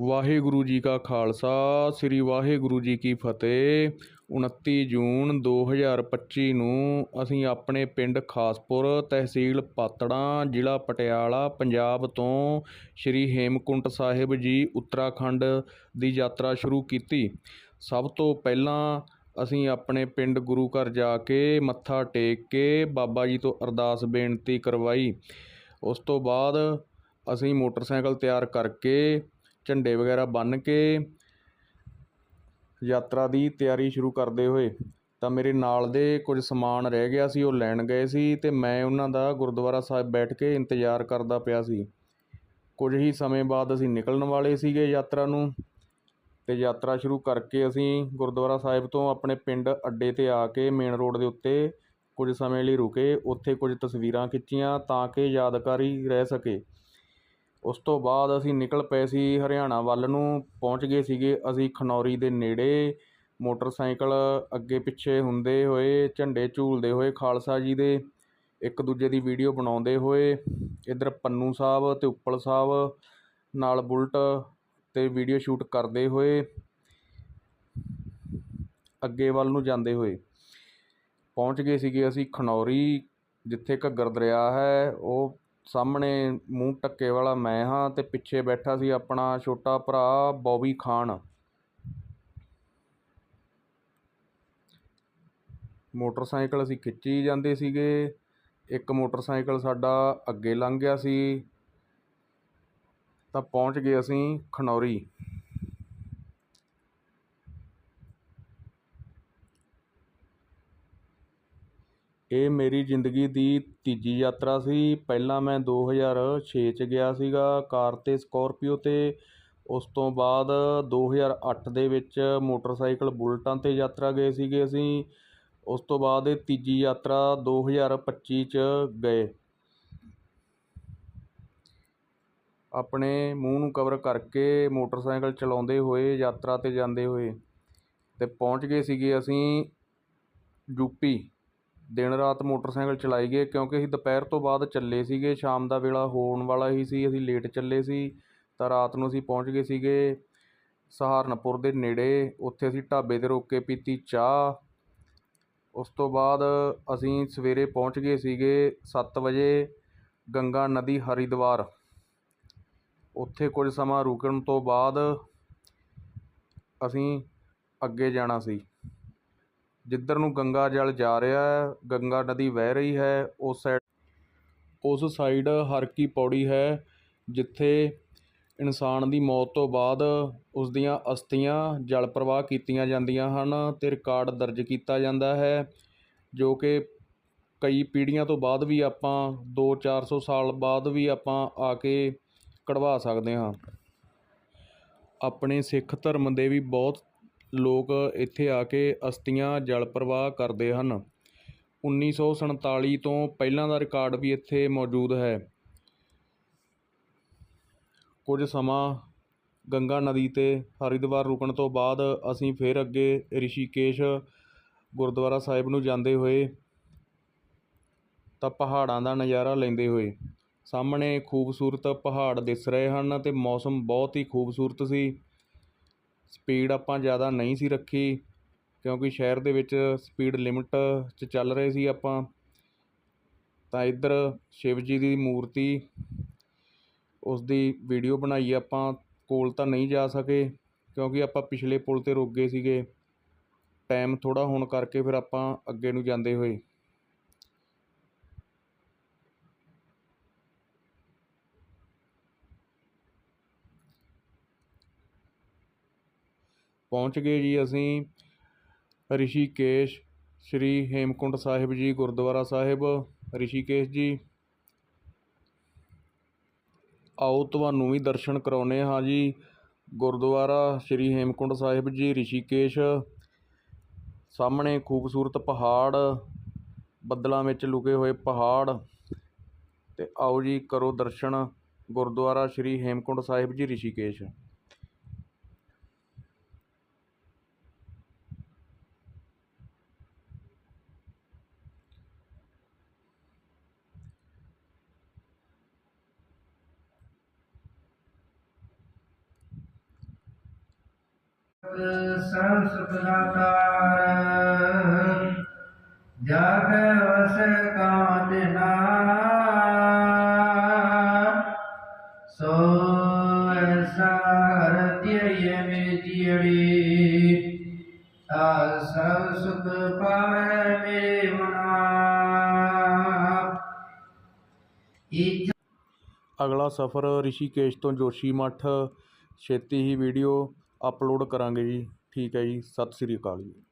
ਵਾਹਿਗੁਰੂ ਜੀ ਕਾ ਖਾਲਸਾ, ਸ੍ਰੀ ਵਾਹਿਗੁਰੂ ਜੀ ਕੀ ਫਤਿਹ। 29 ਜੂਨ 2025 ਨੂੰ ਅਸੀਂ ਆਪਣੇ ਪਿੰਡ ਖਾਸਪੁਰ ਤਹਿਸੀਲ ਪਾਤੜਾਂ, ਜ਼ਿਲ੍ਹਾ ਪਟਿਆਲਾ, ਪੰਜਾਬ ਤੋਂ ਸ੍ਰੀ ਹੇਮਕੁੰਟ ਸਾਹਿਬ ਜੀ ਉੱਤਰਾਖੰਡ ਦੀ ਯਾਤਰਾ ਸ਼ੁਰੂ ਕੀਤੀ। ਸਭ ਤੋਂ ਪਹਿਲਾਂ ਅਸੀਂ ਆਪਣੇ ਪਿੰਡ ਗੁਰੂ ਘਰ ਜਾ ਕੇ ਮੱਥਾ ਟੇਕ ਕੇ ਬਾਬਾ ਜੀ ਤੋਂ ਅਰਦਾਸ ਬੇਨਤੀ ਕਰਵਾਈ। ਉਸ ਤੋਂ ਬਾਅਦ ਅਸੀਂ ਮੋਟਰਸਾਈਕਲ ਤਿਆਰ ਕਰਕੇ ਝੰਡੇ ਵਗੈਰਾ ਬੰਨ੍ਹ ਕੇ ਯਾਤਰਾ ਦੀ ਤਿਆਰੀ ਸ਼ੁਰੂ ਕਰਦੇ ਹੋਏ ਤਾਂ ਮੇਰੇ ਨਾਲ ਦੇ ਕੁਝ ਸਮਾਨ ਰਹਿ ਗਿਆ ਸੀ, ਉਹ ਲੈਣ ਗਏ ਸੀ ਅਤੇ ਮੈਂ ਉਹਨਾਂ ਦਾ ਗੁਰਦੁਆਰਾ ਸਾਹਿਬ ਬੈਠ ਕੇ ਇੰਤਜ਼ਾਰ ਕਰਦਾ ਪਿਆ ਸੀ। ਕੁਝ ਹੀ ਸਮੇਂ ਬਾਅਦ ਅਸੀਂ ਨਿਕਲਣ ਵਾਲੇ ਸੀਗੇ ਯਾਤਰਾ ਨੂੰ ਅਤੇ ਯਾਤਰਾ ਸ਼ੁਰੂ ਕਰਕੇ ਅਸੀਂ ਗੁਰਦੁਆਰਾ ਸਾਹਿਬ ਤੋਂ ਆਪਣੇ ਪਿੰਡ ਅੱਡੇ 'ਤੇ ਆ ਕੇ ਮੇਨ ਰੋਡ ਦੇ ਉੱਤੇ ਕੁਝ ਸਮੇਂ ਲਈ ਰੁਕੇ, ਉੱਥੇ ਕੁਝ ਤਸਵੀਰਾਂ ਖਿੱਚੀਆਂ ਤਾਂ ਕਿ ਯਾਦਗਾਰੀ ਰਹਿ ਸਕੇ। ਉਸ ਤੋਂ ਬਾਅਦ ਅਸੀਂ ਨਿਕਲ ਪਏ ਸੀ ਹਰਿਆਣਾ ਵੱਲ ਨੂੰ, ਪਹੁੰਚ ਗਏ ਸੀਗੇ ਅਸੀਂ ਖਨੌਰੀ ਦੇ ਨੇੜੇ। ਮੋਟਰਸਾਈਕਲ ਅੱਗੇ ਪਿੱਛੇ ਹੁੰਦੇ ਹੋਏ, ਝੰਡੇ ਝੂਲਦੇ ਹੋਏ ਖਾਲਸਾ ਜੀ ਦੇ, ਇੱਕ ਦੂਜੇ ਦੀ ਵੀਡੀਓ ਬਣਾਉਂਦੇ ਹੋਏ, ਇੱਧਰ ਪੰਨੂ ਸਾਹਿਬ ਅਤੇ ਉੱਪਲ ਸਾਹਿਬ ਨਾਲ ਬੁਲਟ 'ਤੇ ਵੀਡੀਓ ਸ਼ੂਟ ਕਰਦੇ ਹੋਏ, ਅੱਗੇ ਵੱਲ ਨੂੰ ਜਾਂਦੇ ਹੋਏ। ਪਹੁੰਚ ਗਏ ਸੀਗੇ ਅਸੀਂ ਖਨੌਰੀ, ਜਿੱਥੇ ਘੱਗਰ ਦਰਿਆ ਹੈ, ਉਹ ਸਾਹਮਣੇ ਮੂੰਹ ਢੱਕੇ ਵਾਲਾ ਮੈਂ ਹਾਂ ਅਤੇ ਪਿੱਛੇ ਬੈਠਾ ਸੀ ਆਪਣਾ ਛੋਟਾ ਭਰਾ ਬੌਬੀ ਖਾਨ। ਮੋਟਰਸਾਈਕਲ ਅਸੀਂ ਖਿੱਚੀ ਜਾਂਦੇ ਸੀਗੇ। ਇੱਕ ਮੋਟਰਸਾਈਕਲ ਸਾਡਾ ਅੱਗੇ ਲੰਘ ਗਿਆ ਸੀ। ਤਾਂ ਪਹੁੰਚ ਗਏ ਅਸੀਂ ਖਨੌਰੀ। ਇਹ ਮੇਰੀ ਜ਼ਿੰਦਗੀ ਦੀ ਤੀਜੀ ਯਾਤਰਾ ਸੀ। ਪਹਿਲਾਂ ਮੈਂ 2006 'ਚ ਗਿਆ ਸੀਗਾ ਕਾਰ 'ਤੇ ਸਕੋਰਪੀਓ 'ਤੇ। ਉਸ ਤੋਂ ਬਾਅਦ 2008 ਦੇ ਵਿੱਚ ਮੋਟਰਸਾਈਕਲ ਬੁਲਟਾਂ 'ਤੇ ਯਾਤਰਾ ਗਏ ਸੀਗੇ ਅਸੀਂ। ਉਸ ਤੋਂ ਬਾਅਦ ਇਹ ਤੀਜੀ ਯਾਤਰਾ 2025 'ਚ ਗਏ। ਆਪਣੇ ਮੂੰਹ ਨੂੰ ਕਵਰ ਕਰਕੇ ਮੋਟਰਸਾਈਕਲ ਚਲਾਉਂਦੇ ਹੋਏ, ਯਾਤਰਾ 'ਤੇ ਜਾਂਦੇ ਹੋਏ ਅਤੇ ਪਹੁੰਚ ਗਏ ਸੀਗੇ ਅਸੀਂ ਯੂਪੀ ਦਿਨ ਰਾਤ ਮੋਟਰਸਾਈਕਲ ਚਲਾਈ ਗਏ ਕਿਉਂਕਿ ਅਸੀਂ ਦੁਪਹਿਰ ਤੋਂ ਬਾਅਦ ਚੱਲੇ ਸੀਗੇ, ਸ਼ਾਮ ਦਾ ਵੇਲਾ ਹੋਣ ਵਾਲਾ ਹੀ ਸੀ, ਅਸੀਂ ਲੇਟ ਚੱਲੇ ਸੀ, ਤਾਂ ਰਾਤ ਨੂੰ ਅਸੀਂ ਪਹੁੰਚ ਗਏ ਸੀਗੇ ਸਹਾਰਨਪੁਰ ਦੇ ਨੇੜੇ, ਉੱਥੇ ਅਸੀਂ ਢਾਬੇ 'ਤੇ ਰੁਕ ਕੇ ਪੀਤੀ ਚਾਹ। ਉਸ ਤੋਂ ਬਾਅਦ ਅਸੀਂ ਸਵੇਰੇ ਪਹੁੰਚ ਗਏ ਸੀਗੇ ਸੱਤ ਵਜੇ ਗੰਗਾ ਨਦੀ ਹਰਿਦੁਆਰ। ਉੱਥੇ ਕੁਝ ਸਮਾਂ ਰੁਕਣ ਤੋਂ ਬਾਅਦ ਅਸੀਂ ਅੱਗੇ ਜਾਣਾ ਸੀ। ਜਿੱਧਰ ਨੂੰ ਗੰਗਾ ਜਲ ਜਾ ਰਿਹਾ ਹੈ, ਗੰਗਾ ਨਦੀ ਵਹਿ ਰਹੀ ਹੈ, ਉਸ ਸਾਈਡ ਉਸ ਸਾਈਡ ਹਰ ਕੀ ਪੌੜੀ ਹੈ, ਜਿੱਥੇ ਇਨਸਾਨ ਦੀ ਮੌਤ ਤੋਂ ਬਾਅਦ ਉਸ ਦੀਆਂ ਅਸਥੀਆਂ ਜਲ ਪ੍ਰਵਾਹ ਕੀਤੀਆਂ ਜਾਂਦੀਆਂ ਹਨ ਅਤੇ ਰਿਕਾਰਡ ਦਰਜ ਕੀਤਾ ਜਾਂਦਾ ਹੈ, ਜੋ ਕਿ ਕਈ ਪੀੜ੍ਹੀਆਂ ਤੋਂ ਬਾਅਦ ਵੀ ਆਪਾਂ ਦੋ ਚਾਰ ਸੌ ਸਾਲ ਬਾਅਦ ਵੀ ਆਪਾਂ ਆ ਕੇ ਕਢਵਾ ਸਕਦੇ ਹਾਂ। ਆਪਣੇ ਸਿੱਖ ਧਰਮ ਦੇ ਵੀ ਬਹੁਤ ਲੋਕ ਇੱਥੇ ਆ ਕੇ ਅਸਥੀਆਂ ਜਲ ਪ੍ਰਵਾਹ ਕਰਦੇ ਹਨ। 1947 ਤੋਂ ਪਹਿਲਾਂ ਦਾ ਰਿਕਾਰਡ ਵੀ ਇੱਥੇ ਮੌਜੂਦ ਹੈ। ਕੁਝ ਸਮਾਂ ਗੰਗਾ ਨਦੀ 'ਤੇ ਹਰਿਦੁਆਰ ਰੁਕਣ ਤੋਂ ਬਾਅਦ ਅਸੀਂ ਫਿਰ ਅੱਗੇ ਰਿਸ਼ੀਕੇਸ਼ ਗੁਰਦੁਆਰਾ ਸਾਹਿਬ ਨੂੰ ਜਾਂਦੇ ਹੋਏ ਤਾਂ ਪਹਾੜਾਂ ਦਾ ਨਜ਼ਾਰਾ ਲੈਂਦੇ ਹੋਏ। ਸਾਹਮਣੇ ਖੂਬਸੂਰਤ ਪਹਾੜ ਦਿਸ ਰਹੇ ਹਨ ਅਤੇ ਮੌਸਮ ਬਹੁਤ ਹੀ ਖੂਬਸੂਰਤ ਸੀ। ਸਪੀਡ ਆਪਾਂ ਜ਼ਿਆਦਾ ਨਹੀਂ ਸੀ ਰੱਖੀ, ਕਿਉਂਕਿ ਸ਼ਹਿਰ ਦੇ ਵਿੱਚ ਸਪੀਡ ਲਿਮਿਟ 'ਚ ਚੱਲ ਰਹੇ ਸੀ ਆਪਾਂ। ਤਾਂ ਇੱਧਰ ਸ਼ਿਵ ਜੀ ਦੀ ਮੂਰਤੀ ਉਸ ਦੀ ਵੀਡੀਓ ਬਣਾਈ ਆਪਾਂ, ਕੋਲ ਤਾਂ ਨਹੀਂ ਜਾ ਸਕੇ, ਕਿਉਂਕਿ ਆਪਾਂ ਪਿਛਲੇ ਪੁਲ 'ਤੇ ਰੁਕ ਗਏ ਸੀਗੇ। ਟਾਈਮ ਥੋੜ੍ਹਾ ਹੋਣ ਕਰਕੇ ਫਿਰ ਆਪਾਂ ਅੱਗੇ ਨੂੰ ਜਾਂਦੇ ਹੋਏ। ਪਹੁੰਚ ਗਏ ਜੀ ਅਸੀਂ। ਰਿਸ਼ੀਕੇਸ਼ ਸ਼੍ਰੀ ਹੇਮਕੁੰਟ ਸਾਹਿਬ ਜੀ, ਗੁਰਦੁਆਰਾ ਸਾਹਿਬ। ਰਿਸ਼ੀਕੇਸ਼ ਜੀ, ਆਓ ਤੁਹਾਨੂੰ ਵੀ ਦਰਸ਼ਨ ਕਰਾਉਂਦੇ ਹਾਂ ਜੀ। ਗੁਰਦੁਆਰਾ ਸ਼੍ਰੀ ਹੇਮਕੁੰਟ ਸਾਹਿਬ ਜੀ, ਰਿਸ਼ੀਕੇਸ਼। ਸਾਹਮਣੇ ਖੂਬਸੂਰਤ ਪਹਾੜ, ਬੱਦਲਾਂ ਵਿੱਚ ਲੁਕੇ ਹੋਏ ਪਹਾੜ। ਅਤੇ ਆਓ ਜੀ ਕਰੋ ਦਰਸ਼ਨ। ਗੁਰਦੁਆਰਾ ਸ਼੍ਰੀ ਹੇਮਕੁੰਟ ਸਾਹਿਬ ਜੀ, ਰਿਸ਼ੀਕੇਸ਼। ਸਰਬ ਸੁਖ ਦਾਤਾਰ ਜਾਗ ਵਸ ਕਾਂਤ ਸੋ ਐਸਾ ਹਰਤਿਯ ਮੇਰੀ ਜੀੜੀ ਆ ਸਰਬ ਸੁਖ ਪਾਵੇ ਮੇਰੇ ਮਨਾ ਅਗਲਾ ਸਫ਼ਰ ਰਿਸ਼ੀਕੇਸ਼ ਤੋਂ ਜੋਸ਼ੀ ਮਠ। ਛੇਤੀ ਹੀ ਵੀਡੀਓ ਅਪਲੋਡ ਕਰਾਂਗੇ ਜੀ। ਠੀਕ ਹੈ ਜੀ। ਸਤਿ ਸ੍ਰੀ ਅਕਾਲ ਜੀ।